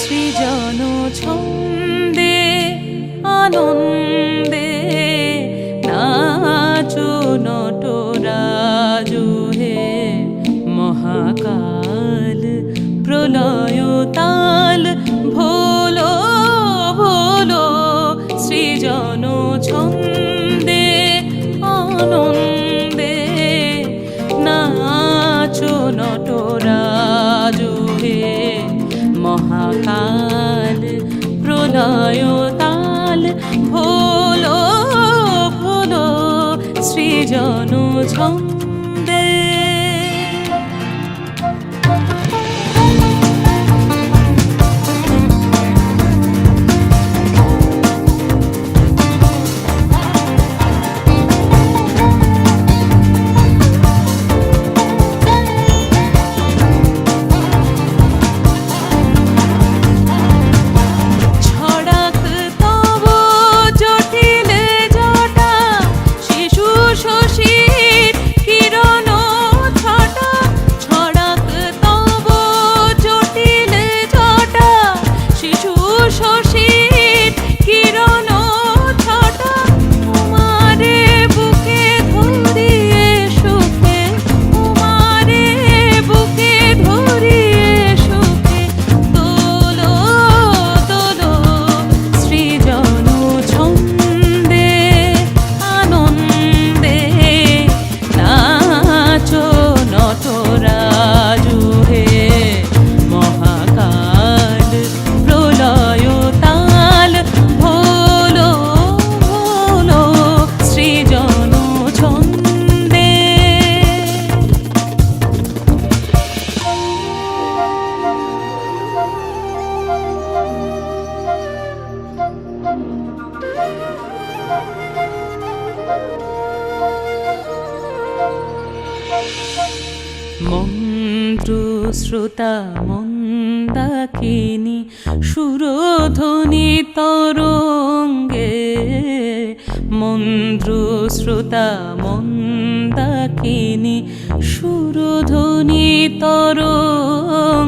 সৃজন ছন্দে আনন্দে নাচো নট রাজু হে মহাকাল প্রলয়তাল মহাকাল প্রণয় তাল ভোল সৃজন ছন্দ মন্ত্রশ্রোতা মন্দাকিনী সুরধ্বনি তরঙ্গে। মন্ত্রশ্রোতা মন্দাকিনী সুরধ্বনি তরঙ্গ।